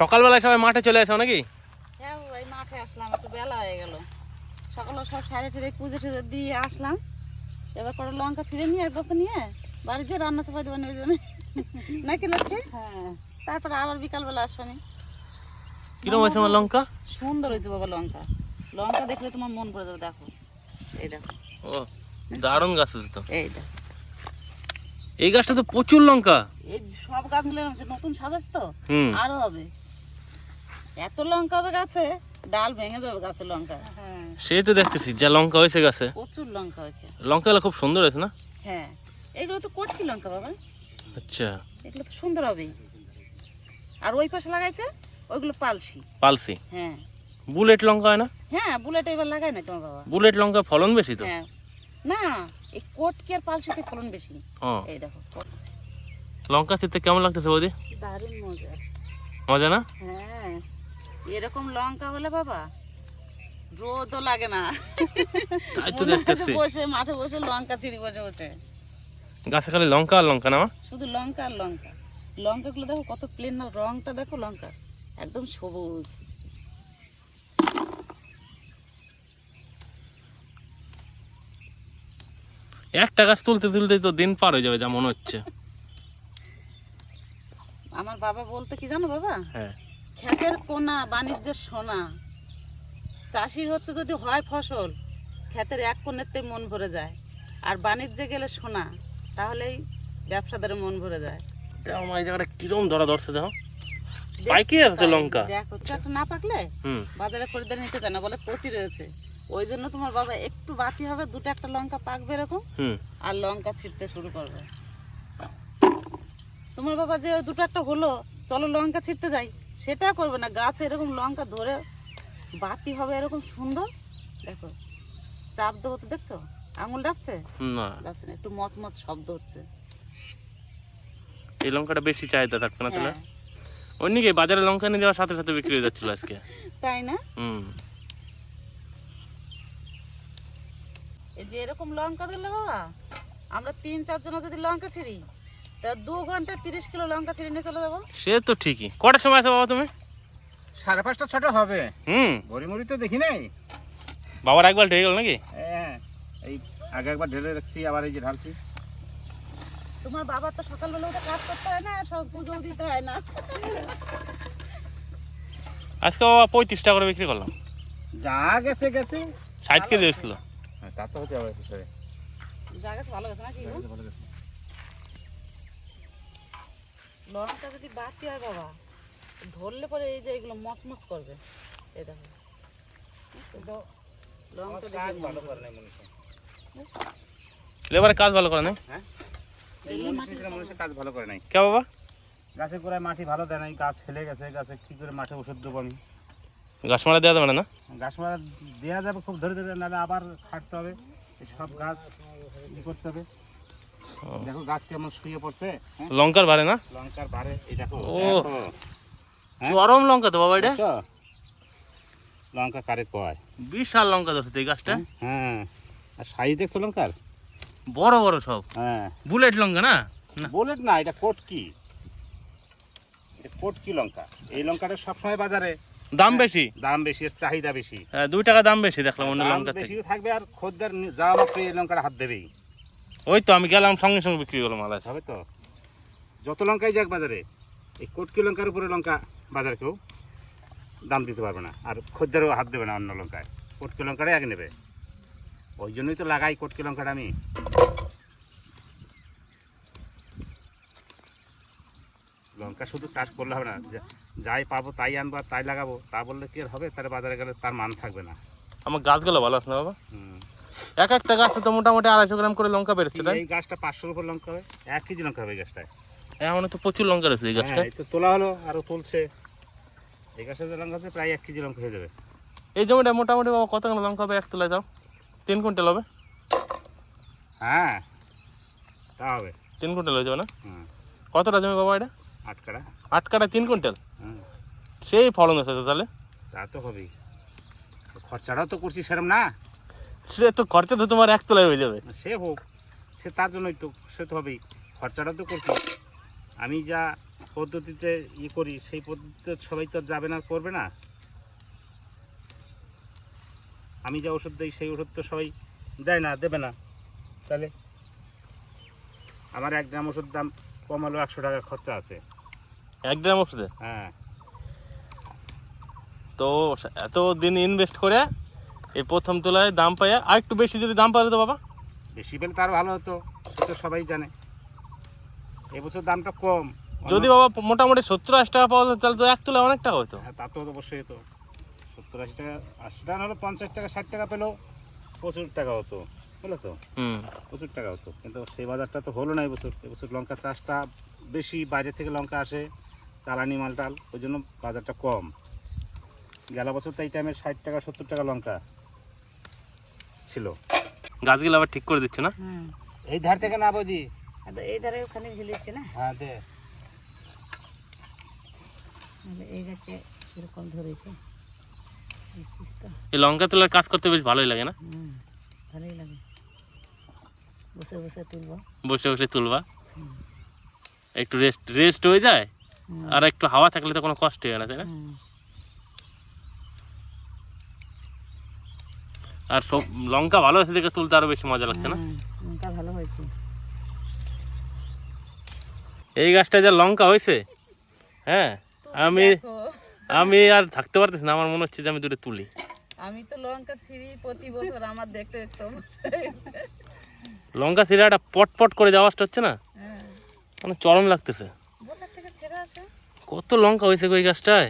সকালবেলায় সবাই মাঠে চলে আসো নাকি? হ্যাঁ ওই মাঠে আসলাম একটু বেলা হয়ে গেল। সকালে সব সাইডে ঠেড়ে পুজো টুজো দিয়ে আসলাম। এবার করে লঙ্কা ছিঁড়ে নিয়ে এক বস্তা নিয়ে বাড়ি যেয়ে রান্না চাপাই দেবেন ওই জন্য নাকি লক্ষ্যে হ্যাঁ। তারপরে আবার বিকালবেলা আসবানি। কিরম হয়েছে আমার লঙ্কা? সুন্দর হয়েছে বাবা লঙ্কা। লঙ্কা দেখলে তোমার মন পড়ে যাবে দেখো। এই দেখো। ও দারুণ গাছ আছে তো। এই দেখো। এই গাছটা তো প্রচুর লঙ্কা। এই সব গাছগুলো এরকম হচ্ছে, নতুন সাজাস তো। আরও হবে। এত লঙ্কা হবে গাছে? ডাল ভেঙে যাবে গাছে লঙ্কা। হ্যাঁ। সেই তো দেখতেছি যা লঙ্কা হয়েছে গাছে। প্রচুর লঙ্কা হয়েছে। লঙ্কাগুলো খুব সুন্দর হয়েছে না? হ্যাঁ। এগুলো তো কটকি লঙ্কা বাবা। আচ্ছা। এগুলো তো সুন্দর হবেই। আর ওই পাশে লাগাইছে? ওইগুলো পালসি। পালসি? হ্যাঁ। বুলেট লঙ্কা হয় না? হ্যাঁ বুলেট এবার লাগাই না তোমার বাবা। বুলেট লঙ্কা ফলন বেশি তো? হ্যাঁ। না এই কটকি আর পালসিতে ফলন বেশি। ও। এই দেখো লঙ্কা চিনতে কেমন লাগতেছে বৌদি? দারুণ মজা। মজা না? হ্যাঁ। এরকম লঙ্কা হলে বাবা রোদও লাগে না। তাই তো দেখতেছি। বসে মাঠে বসে লঙ্কা ছিঁড়ি বসে বসে। গাছে খালি লঙ্কা আর লঙ্কা না শুধু লঙ্কা আর লঙ্কা। লঙ্কাগুলো দেখো কত প্লেন না রংটা দেখো লঙ্কা একদম সবুজ। একটা গাছ তুলতে তুলতে তো দিন পার হয়ে যাবে যা মনে হচ্ছে। আমার বাবা বলতে কি জানো বাবা? হ্যাঁ। ক্ষেতের কোনা বাণিজ্যের সোনা। চাষির হচ্ছে যদি হয় ফসল ক্ষেতের এক কোণেতে মন ভরে যায়। আর বাণিজ্যে গেলে সোনা তাহলেই ব্যবসাদারের মন ভরে যায়। আমার এই জায়গাটা কিরম ধরা ধরছে দেখো। পাইকে আছে লঙ্কা। দেখো একটা না পাকলে হুম। বাজারে খরিদ্দার নিতে চায় না বলে পচি রয়েছে। ওই জন্য তোমার বাবা একটু বাতি হবে দুটো একটা লঙ্কা পাকবে এরকম আর লঙ্কা ছিঁড়তে শুরু করবে। তোমার বাবা যে দুটো একটা হলো চলো লঙ্কা ছিঁড়তে যাই। সেটা করবে না। গাছে এরকম লঙ্কা ধরে বাতি হবে এরকম সুন্দর। দেখো চাপ দেবো তো দেখছ? আঙুল ডাকছে? না। ডাকছে না একটু মচমচ শব্দ হচ্ছে। এই লঙ্কাটা বেশি চাহিদা থাকবে না তাহলে? হ্যাঁ, অন্যকে বাজারে লঙ্কা নিয়ে যাওয়ার সাথে সাথে বিক্রি হয়ে যাচ্ছিল আজকে। তাই না? হুম। এই যে এরকম লঙ্কা ধরলে বাবা আমরা তিন চারজন যদি লঙ্কা ছিঁড়ি তা দু ঘণ্টা তিরিশ কিলো লঙ্কা ছিঁড়ে নিয়ে চলে যাব। সে তো ঠিকই। কটার সময় আছে বাবা তুমি? সাড়ে পাঁচটা ছটা হবে। হুম। গড়ি মুড়ি তো দেখি নাই? বাবার একবার ঢেকে গেল নাকি? হ্যাঁ এই আগে একবার ঢেলে রাখছি আবার এই যে ঢালছি। তোমার বাবার তো সকালবেলা উঠে কাজ করতে হয় না সব পুজো দিতে হয় না। আজকে বাবা পঁয়ত্রিশ টাকা করে বিক্রি করলাম। যা গেছে গেছে। ষাট কেজি এসেছিল হ্যাঁ, তা তো হতে হবে জায়গা ভালো গেছে নাকি? গো? লঙ্কা যদি বাড়তি হয় বাবা ধরলে পরে এই যে এগুলো মচমচ করবে। এই দেখো। হয়। লেবারের কাজ ভালো করে নাই? এই মনীষী ছিল, কাজ ভালো। করে নাই। কে বাবা? গাছের গোড়ায় মাটি ভালো দেয় নাই গাছ ফেলে গেছে গাছে কি করে মাঠে ওষুধ দেবো আমি? গাছ মারা দেওয়া যাবে না না? গাছ মারা দেওয়া যাবে খুব ধরে ধরে নাহলে আবার খাটতে হবে। সব গাছ ই করতে হবে। দেখো গাছ কেমন শুয়ে পড়ছে হ্যাঁ? লঙ্কার ভারে না? লঙ্কার বারে এই দেখো ও। হ্যাঁ? চরম লঙ্কা তো বাবা এটা? লঙ্কা কারে কয়? বিশাল লঙ্কা ধরছে এই গাছটা। হ্যাঁ আর সাইজ দেখছ লঙ্কার? বড় বড় সব। হ্যাঁ। বুলেট লঙ্কা না? না। বুলেট না এটা কোটকি। এটা কোটকি লঙ্কা। এই লঙ্কাটা সবসময় বাজারে। দাম বেশি? দাম বেশি এর চাহিদা বেশি। হ্যাঁ, দুই টাকা দাম বেশি দেখলাম অন্য লঙ্কা বেশি থাকবে আর খদ্দের যাওয়া মাত্র এই লঙ্কাটা হাত দেবেই। ওই তো আমি গেলাম সঙ্গে সঙ্গে বিক্রি করলাম মাল আছে। হবে তো? যত লঙ্কাই যাক বাজারে এই কোটকি লঙ্কার উপরে লঙ্কা বাজারে কেউ দাম দিতে পারবে না আর খদ্দেরও হাত দেবে না অন্য লঙ্কায়। কোটকি লঙ্কাটাই আগে নেবে। ওই জন্যই তো লাগাই কোটকি লঙ্কাটা আমি। লঙ্কা শুধু চাষ করলে হবে না যাই পাবো তাই আনব আর তাই লাগাবো তা বললে কি আর হবে? তার বাজারে গেলে তার মান থাকবে না। আমার গাছগুলো ভালো আছে না বাবা? হুম। এক একটা গাছে তো মোটামুটি আড়াইশো গ্রাম করে লঙ্কা বেরোচ্ছে তাই এই গাছটা পাঁচশোর উপর লঙ্কা হবে। এক কেজি লঙ্কা হবে এই গাছটায়। এখন তো প্রচুর লঙ্কা রয়েছে এই গাছটা হ্যাঁ তো তোলা হলো আরও তুলছে। এই গাছের লঙ্কা আছে প্রায় এক কেজি লঙ্কা হয়ে যাবে। এই জমিটা মোটামুটি বাবা কত লঙ্কা হবে? এক তোলায় যাও। তিন কুইন্টাল হবে? হ্যাঁ তা হবে। তিন কুইন্টাল হয়ে যাবে না? কতটা জমি বাবা এটা? আটকারা আট কাটা তিন কুইন্টাল? সেই ফলন তো তাহলে? তা তো হবেই। খরচাটাও তো করছি সেরম না। সে তো খরচা তো তোমার এক তোলায় হয়ে যাবে। সে হোক সে তার জন্যই তো সে তো হবেই। খরচাটা তো করছি। আমি যা পদ্ধতিতে ই করি সেই পদ্ধতিতে সবাই তো আর যাবে না করবে না। আমি যা ওষুধ দিই সেই ওষুধ তো সবাই দেয় না দেবে না। তাহলে আমার এক গ্রাম ওষুধ দাম কম হলেও একশো টাকা খরচা আছে। এক গ্রাম ওষুধে? হ্যাঁ। তো এত দিন ইনভেস্ট করে এই প্রথম তোলায় দাম পাইয়া আর একটু বেশি যদি দাম পাওয়া যেত বাবা? বেশি পেলে তার ভালো হতো সে তো সবাই জানে। এবছর দামটা কম। যদি বাবা মোটামুটি সত্তর আশি টাকা পাওয়া যেত তাহলে তো এক তোলায় অনেক টাকা হতো। হ্যাঁ তা তো অবশ্যই হতো। সত্তর আশি টাকা আশি টাকা নাহলে পঞ্চাশ টাকা ষাট টাকা পেলেও প্রচুর টাকা হতো বুঝলো তো? হুম। প্রচুর টাকা হতো। কিন্তু সেই বাজারটা তো হলো না এবছর। এবছর লঙ্কা চাষটা বেশি বাইরে থেকে লঙ্কা আসে চালানি মালটাল ওই জন্য বাজারটা কম। গেল বছর তো এই টাইমে ষাট টাকা সত্তর টাকা লঙ্কা। ছিল। গাছগুলো আবার ঠিক করে দিচ্ছে না? এই ধার থেকে না বুঝি এই ধারে ওখানে ঝুলিয়েছে না? হ্যাঁ দে। এই গাছে এরকম ধরেছে? এই লঙ্কা তোলার কাজ করতে বেশ ভালোই লাগে না? ভালোই লাগে। বসে বসে তুলবো। বসে বসে তুলবা। একটু রেস্ট রেস্ট হয়ে যায়। আর একটু হাওয়া থাকলে তো কোনো কষ্ট হয় না তাই না? আর সব লঙ্কা ভালো হয়েছে দেখে তুলতে আরও বেশি মজা লাগছে না? লঙ্কা ভালো হয়েছে। এই গাছটা যা লঙ্কা হয়েছে হ্যাঁ আমি আমি আর থাকতে পারতেছি না আমার মনে হচ্ছে যে আমি দুটো তুলি। আমি তো লঙ্কা ছিঁড়ি প্রতি বছর আমার দেখতে দেখতে হয়ে। লঙ্কা সিরাটা পট পট করে যাওয়াটা হচ্ছে না হ্যাঁ। মানে চরম লাগতেছে। কত লঙ্কা হয়েছে এই গাছটায়?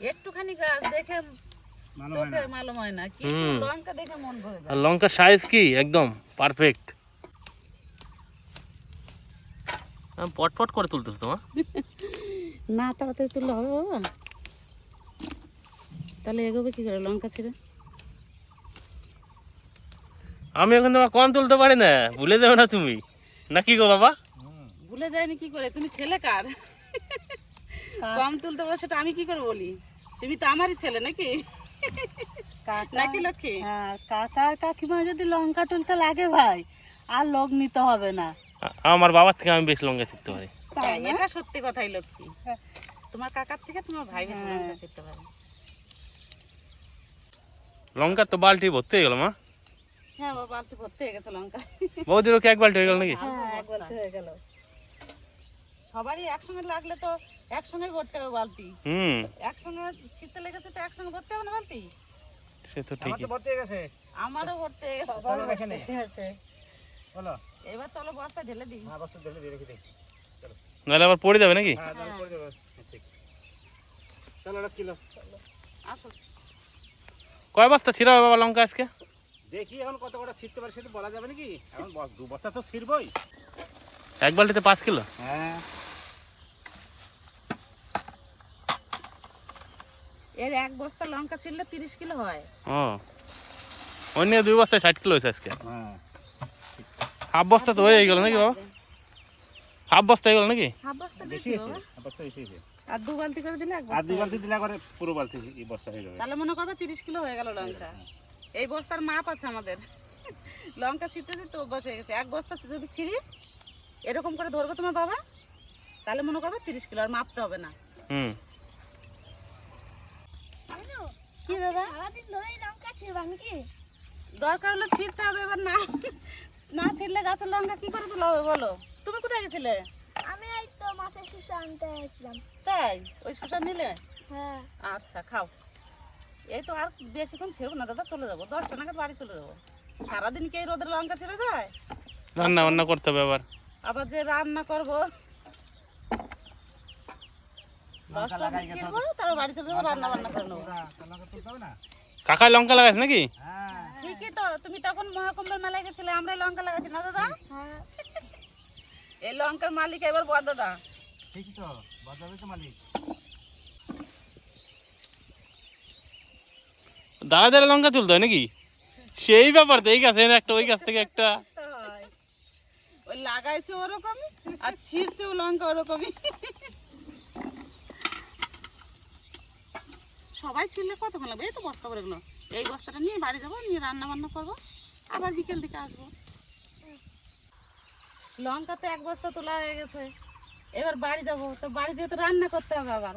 একটুখানি গাছ দেখে লঙ্কা দেখে মন ভরে যায়। আর লঙ্কার সাইজ কি? একদম পারফেক্ট পট পট করে তুলতেছো তোমার না তাড়াতাড়ি তুললে হবে বাবা। তাহলে এগোবে কি করে লঙ্কা ছিঁড়ে? আমি এখন তোমার কম তুলতে পারি না ভুলে যাবে না তুমি। নাকি গো বাবা? ভুলে যায়নি কি করে তুমি ছেলে কার? কম তুলতে পারো সেটা আমি কি করে বলি? তুমি তো আমারই ছেলে নাকি? নাকি লক্ষ্মী? হ্যাঁ কাকা আর কাকিমা যদি লঙ্কা তুলতে লাগে ভাই আর লোক নিতে হবে না। আমার বাবার থেকে আমি বেশ লঙ্কা শিখতে পারি। হ্যাঁ, এটা সত্যি কথাই লক্ষ্মী। তোমার কাকার থেকে তোমার ভাই বেশি লঙ্কা শিখতে পারে। লঙ্কার তো বালতি ভর্তি হয়ে গেল মা। হ্যাঁ বাবা বালতি ভর্তি হয়ে গেছে লঙ্কা। বৌদিরও কি এক বালতি হয়ে গেল নাকি? হয়ে গেল। সবারই একসঙ্গে লাগলে তো একসঙ্গে ভরতে হবে বালতি। হুম। একসঙ্গে শীতে লেগেছে তো একসঙ্গে ভরতে হবে না বালতি? সে তো আমার ঠিকই। তো ভর্তি হয়ে গেছে। আমারও ভরতে হয়ে গেছে। চলো এখানে। আছে বলো। এবার চলো বস্তা ঢেলে দিই। হ্যাঁ বস্তু ঢেলে দিয়ে রেখে দিই। নাহলে আবার পড়ে যাবে নাকি? হ্যাঁ করে দেবো হ্যাঁ, ঠিক। চলো আসো। কয় বস্তা ছিঁড়া হবে বাবা লঙ্কা আজকে? দেখি এখন কত কটা ছিটতে পারে সেটা বলা যাবে নাকি? এখন দু বস্তা তো ছিড়বই এক বালতিতে পাঁচ কিলো? হ্যাঁ। এর এক বস্তা লঙ্কা ছিললে তিরিশ কিলো হয়। ও। অন্য দুই বস্তায় ষাট কিলো হয়েছে আজকে? হ্যাঁ। হাফ বস্তা তো হয়ে গেল নাকি বাবা? হাফ বস্তা হয়ে গেল নাকি? হাফ বস্তা বেশি হয়েছে বস্তা বেশি আর দু বালতি করে দিলে এক আর দুই বালতি দিলে করে পুরো বালতি এই বস্তা হয়ে যাবে। তাহলে মনে করবে তিরিশ কিলো হয়ে গেল লঙ্কা। এই বস্তার মাপ আছে আমাদের। লঙ্কা ছিটতে ছিটতে অভ্যাস হয়ে গেছে। এক বস্তা যদি ছিঁড়ি এরকম করে ধরবো তোমার বাবা তাহলে মনে করবে তিরিশ কিলো আর মাপতে হবে না। হুম। কি দাদা? সারাদিন ধরেই লঙ্কা ছিড়বা নাকি দরকার হলে ছিঁড়তে হবে এবার না না ছিঁড়লে গাছের লঙ্কা কি করে তোলা হবে বলো? তুমি কোথায় গেছিলে? আমি এই তো মাছের শুষে আনতে গেছিলাম তাই? ওই শসা নিলে? হ্যাঁ। আচ্ছা খাও। এই তো আর বেশিক্ষণ ছেড়বো না দাদা চলে যাব। দশটা নাগাদ বাড়ি চলে যাব। সারাদিন কি এই রোদের লঙ্কা ছেড়ে যায়? রান্না বান্না করতে হবে আবার। আবার যে রান্না করব দশটা অবধি ছিড়বো তারপর বাড়ি চলে যাব রান্না বান্না করে নেব। লঙ্কা লাগাইছে নাকি? হ্যাঁ। ঠিকই তো তুমি তখন মহাকুম্ভের মেলায় গেছিলে আমরাই লঙ্কা লাগাচ্ছি না দাদা? হ্যাঁ। এই লঙ্কার মালিক এবার বড় দাদা। ঠিকই তো তো মালিক। দাঁড়া দাঁড়া লঙ্কা তুলতে হয় নাকি? সেই ব্যাপার তো এই গাছ একটা ওই গাছ থেকে একটা। ওই লাগাইছে ওরকমই আর ছিঁড়ছেও লঙ্কা ওরকমই। সবাই ছিঁড়লে কতক্ষণ লাগবে? এই তো বস্তা করে গেলো। এই বস্তাটা নিয়ে বাড়ি যাব নিয়ে রান্না বান্না করব আবার বিকেল দিকে আসব। লঙ্কা তো এক বস্তা তোলা হয়ে গেছে। এবার বাড়ি যাব। তো বাড়ি যেতে রান্না করতে হবে আবার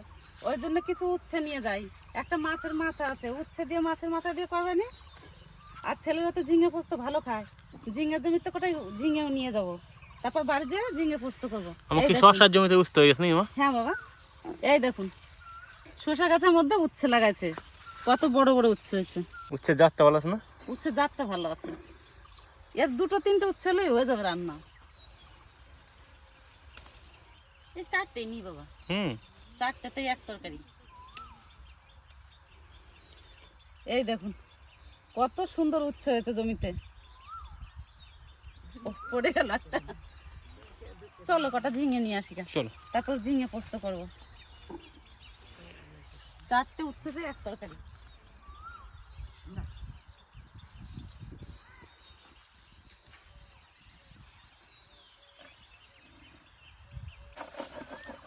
ওই জন্য কিছু উচ্ছে নিয়ে যাই। একটা মাছের মাথা আছে উচ্ছে দিয়ে মাছের মাথা দিয়ে করবে নি? আর ছেলেরা তো ঝিঙে পোস্ত ভালো খায়। ঝিঙে জমিতে কোটাই ঝিঙেও নিয়ে যাব। তারপর বাড়ি যেয়ে ঝিঙে পোস্ত করব। এই শশার জমিতে বুঝতে হয়ে গেছে হ্যাঁ বাবা। এই দেখুন। শসা গাছের মধ্যে উচ্ছে লাগাইছে। কত বড় বড় উচ্ছে হয়েছে। উচ্ছে জাতটা ভালো আছে না? উচ্ছে জাতটা ভালো আছে। এর দুটো তিনটে উচ্ছে হলেই হয়ে যাবে রান্না। এই চারটেই নি বাবা। হুম। চারটাতেই এক তরকারি। এই দেখুন কত সুন্দর উচ্ছে হয়েছে জমিতে। পড়ে গেল একটা। চলো কটা ঝিঙে নিয়ে আসি। চলো। তারপর ঝিঙে পোস্ত করব। চারটে উচ্ছে দিয়ে এক তরকারি।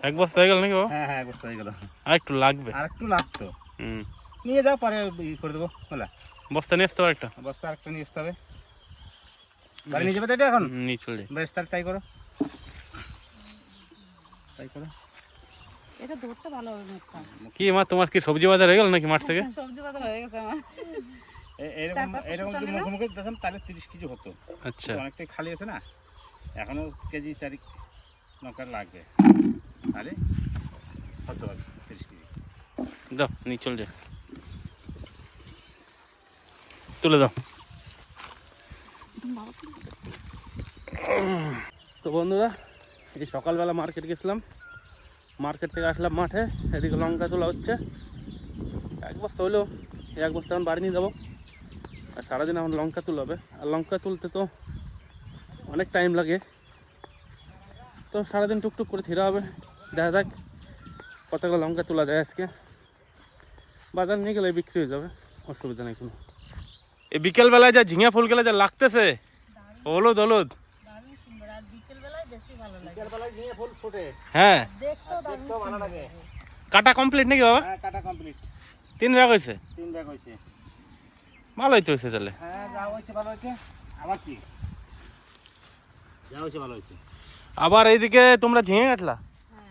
এক বস্তা হয়ে গেল নাকি হ্যাঁ হ্যাঁ বস্তা হয়ে গেল। আর একটু লাগবে। আর একটু লাগতো। হুম। নিয়ে যাও পরে ই করে দেবো। বলা বস্তা নিয়ে আসতে হবে একটা বস্তা আরেকটা নিয়ে আসতে হবে। বাড়ি নিয়ে যাবে তো এটা এখন? নিয়ে চলে। বেশ তাহলে তাই করো। তাই করো। এটা ধরতে ভালো হবে মুখটা কি মা তোমার কি সবজি বাজার হয়ে গেল নাকি মাঠ থেকে? সবজি বাজার হয়ে গেছে আমার। এ- এরকম এরকম যদি নিলাম। মুখোমুখি দেখেন তাহলে তিরিশ কেজি হতো। আচ্ছা। অনেকটাই খালি আছে না? এখনও কেজি চারি লঙ্কার লাগবে। তাহলে হতো আর তিরিশ কেজি। দাও নিয়ে চলে তুলে দাও। তো বন্ধুরা এই সকালবেলা মার্কেট গেছিলাম। মার্কেট থেকে আসলাম মাঠে, এদিকে লঙ্কা তোলা হচ্ছে। এক বস্তা হলো এই এক বস্তা এখন বাড়ি নিয়ে যাব। আর সারাদিন এখন লঙ্কা তুলে হবে। আর লঙ্কা তুলতে তো অনেক টাইম লাগে। তো সারাদিন টুকটুক করে ছিঁড়া হবে। দেখা যাক কতগুলো লঙ্কা তোলা যায় আজকে। বাজার নিয়ে গেলে বিক্রি হয়ে যাবে। অসুবিধা নেই কোনো। এই বিকেলবেলায় যা ঝিঙে ফুল গেলে যা লাগতেছে, হলুদ হলুদ বিকেলবেলায় নিয়ে ফুল ফুটে হ্যাঁ। লাগে। কাটা কমপ্লিট নাকি বাবা? হ্যাঁ কাটা কমপ্লিট তিন ব্যাগ হয়েছে? তিন ব্যাগ হয়েছে। ভালোই তো হয়েছে তাহলে। হ্যাঁ যা হয়েছে ভালো হয়েছে। আবার কি? যা হয়েছে ভালো হয়েছে। আবার এইদিকে তোমরা ঝিঙে কাটলা?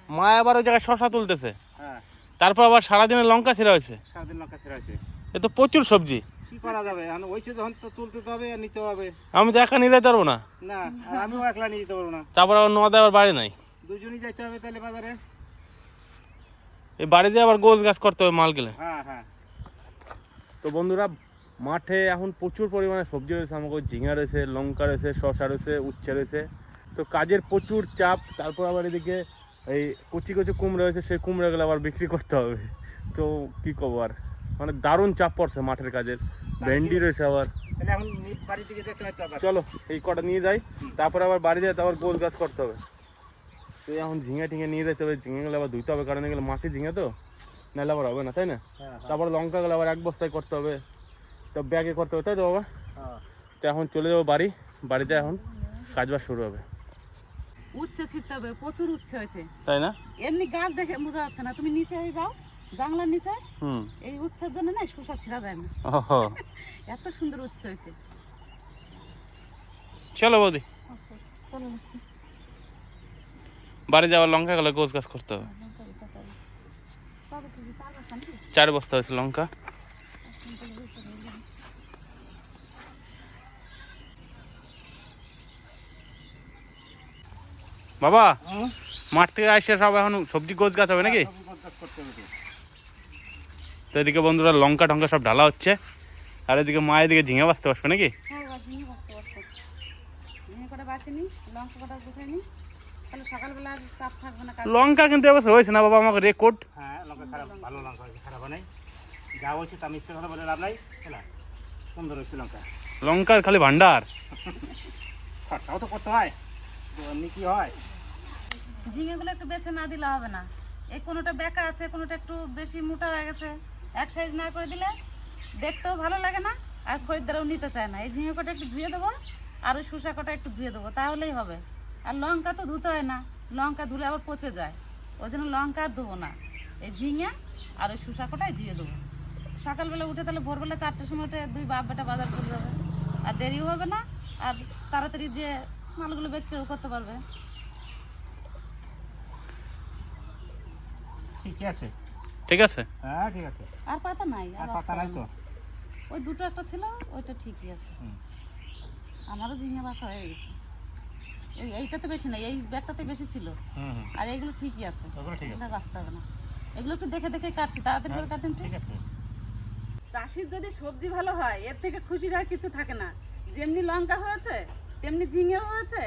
মা আবার ওই জায়গায় শশা তুলতেছে। হ্যাঁ। তারপর আবার সারাদিনে লঙ্কা ছিঁড়া হয়েছে। সারাদিন লঙ্কা ছেড়ে আছে এ তো প্রচুর সবজি। কি করা যাবে? এখন যখন তো তুলতে তো হবে আর নিতে হবে। আমি তো একা নিয়ে যেতে পারব না। না আর আমিও একলা নিয়ে যেতে পারব না। তারপর আবার নদে আবার বাড়ি নাই। দুজনই যাইতে হবে তাহলে বাজারে? এই বাড়িতে আবার গোছ গাছ করতে হবে মাল গেলে। হ্যাঁ হ্যাঁ। তো বন্ধুরা মাঠে এখন প্রচুর পরিমাণে সবজি রয়েছে আমাকে ঝিঙা রয়েছে লঙ্কা রয়েছে শসা রয়েছে উচ্ছে রয়েছে। তো কাজের প্রচুর চাপ তারপর আবার এদিকে এই কচি কচি কুমড়ো রয়েছে সেই কুমড়োগুলো আবার বিক্রি করতে হবে। তো কি করব আর? মানে দারুণ চাপ পড়ছে মাঠের কাজের। ভেন্ডি রয়েছে আবার। চলো এই কটা নিয়ে যাই তারপর আবার বাড়ি যেতে আবার গোল গাছ করতে হবে। তো এখন ঝিঙে টিঙে নিয়ে যেতে হবে ঝিঙেগুলো আবার ধুইতে হবে কারণ এগুলো মাটি ঝিঙে তো নাহলে আবার হবে না তাই না? হ্যাঁ তারপর লঙ্কাগুলো আবার এক বস্তায় করতে হবে তো ব্যাগে করতে হবে তাই তো বাবা? হ্যাঁ। তো এখন চলে যাব বাড়ি বাড়িতে এখন কাজ কাজবাজ শুরু হবে। উচ্ছে ছিটতে হবে প্রচুর উচ্ছে হয়েছে। তাই না? এমনি গাছ দেখে বোঝা যাচ্ছে না তুমি নিচে হয়ে যাও জানলার নিচে? এই উচ্ছের জন্য না শসা ছিঁড়া যায় না। এত সুন্দর উচ্ছে হয়েছে। চলো বৌদি। চলো। বাড়ি যাওয়ার লঙ্কাগুলো গোছ গাছ করতে হবে। চার বস্তা হয়েছে লঙ্কা। বাবা মাঠ থেকে আসে সব এখন সবজি গোছ গাছ হবে নাকি? করতে হবে। তো। তো এদিকে বন্ধুরা লঙ্কা টঙ্কা সব ঢালা হচ্ছে। আর এদিকে মা এদিকে ঝিঙে বাঁচতে বসবে নাকি? হ্যাঁ লঙ্কা কিন্তু এবছর হয়েছে না বাবা আমাকে রেকর্ড হ্যাঁ লঙ্কা খারাপ ভালো লঙ্কা হয়েছে খারাপ নাই যা হয়েছে তা মিথ্যে কথা বলে লাভ নাই হ্যাঁ সুন্দর হয়েছে লঙ্কা। লঙ্কার খালি ভান্ডার খরচাও তো করতে হয় এমনি কি হয়? ঝিঙেগুলো একটু বেছে না দিলে হবে না। এই কোনোটা বেঁকা আছে কোনোটা একটু বেশি মোটা হয়ে গেছে। এক সাইজ না করে দিলে দেখতেও ভালো লাগে না, আর খরিদ্দারও নিতে চায় না। এই ঝিঙে কটা একটু ধুয়ে দেবো, আর ওই শুষা কটা একটু ধুয়ে দেবো, তাহলেই হবে। আর লঙ্কা তো ধুতে হয় না, লঙ্কা ধুলে আবার পচে যায়। ওই জন্য লঙ্কা আর ধোবো না। এই ঝিঙে আর ওই শুষা কটাই ধুয়ে দেবো। সকালবেলা উঠে তাহলে ভোরবেলা চারটের সময় উঠে দুই বাপ বেটা বাজার করে যাবে। আর দেরিও হবে না, আর তাড়াতাড়ি যে মালগুলো বিক্রিও করতে পারবে। ঠিকই আছে। ঠিক আছে? হ্যাঁ ঠিক আছে। আর পাতা নাই আর পাতা নাই তো। ওই দুটো একটা ছিল ওইটা ঠিকই আছে। আমারও ঝিঙে বাসা হয়ে গেছে। এই এইটাতে বেশি নাই এই ব্যাগটাতে বেশি ছিল। আর এইগুলো ঠিকই আছে। ওগুলো ঠিক আছে। এগুলো বাঁচতে হবে না। এগুলো একটু দেখে দেখে কাটছি তাড়াতাড়ি করে কাটেন ঠিক আছে। চাষির যদি সবজি ভালো হয় এর থেকে খুশির আর কিছু থাকে না। যেমনি লঙ্কা হয়েছে তেমনি ঝিঙেও হয়েছে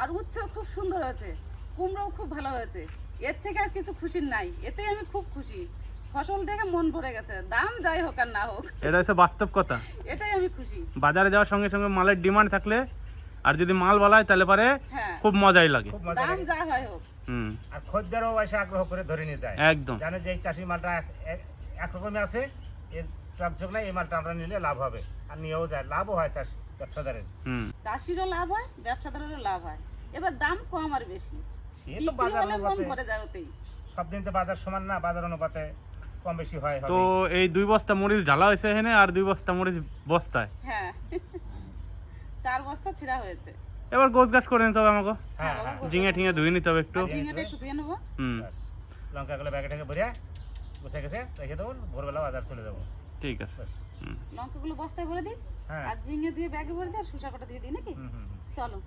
আর উচ্ছেও খুব সুন্দর হয়েছে। কুমড়োও খুব ভালো হয়েছে। এর থেকে আর কিছু খুশির নাই। এতেই আমি খুব খুশি। ফসল দেখে মন ভরে গেছে। দাম যাই হোক আর না হোক। এটা হচ্ছে বাস্তব কথা। এটাই আমি খুশি। বাজারে যাওয়ার সঙ্গে সঙ্গে মালের ডিমান্ড থাকলে আর যদি মাল বলা হয় তাহলে পারে হ্যাঁ। খুব মজাই লাগে। দাম যা হয় হোক। হুম। আর খদ্দেরও এসে আগ্রহ করে ধরে নিয়ে যায়। একদম। জানে যে এই চাষি মালটা এক- এক- একরকমই আছে এর ঝোঁকলে এই মালটা আমরা নিলে লাভ হবে। আর নিয়েও যায়। লাভও হয় চাষি ব্যবসাদারের। হুম। চাষিরও লাভ হয় ব্যবসাদারেরও লাভ হয়। এবার দাম কম আর বেশি। সে তো বাজার অনুপাতে। সব দিন তো বাজার সমান না বাজার অনুপাতে। কম বেশি হয় তো এই দুই বস্তা মরিচ ঝালা হয়েছে এখানে আর দুই বস্তা মরিচ বস্তায়। হ্যাঁ। চার বস্তা ছিঁড়া হয়েছে। এবার গোছ গাছ করে নিতে হবে আমাকে। হ্যাঁ হ্যাঁ ঝিঙে ঠিঙে ধুয়ে নিতে হবে একটু। হুম। লঙ্কাগুলো ব্যাগে ট্যাগে ভরিয়া বসে গেছে রেখে দেবো ভোরবেলা বাজার চলে যাব। ঠিক আছে। ব্যাস। হুম। লঙ্কাগুলো বস্তায় ভরে দিই? হ্যাঁ। আর ঝিঙে দিয়ে ব্যাগে ভরে দিই আর শসা কটা দিয়ে দিই নাকি? হুম হুম হুম। চলো।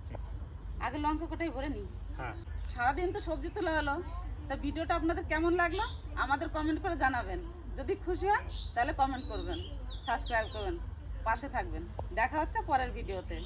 আগে লঙ্কা কটাই ভরে নিই। হ্যাঁ। সারাদিন তো সবজি তোলা হলো। তা ভিডিওটা আপনাদের কেমন লাগল? আমাদের কমেন্ট করে জানাবেন। যদি খুশি হয় তাহলে কমেন্ট করবেন সাবস্ক্রাইব করবেন, পাশে থাকবেন। দেখা হচ্ছে পরের ভিডিওতে।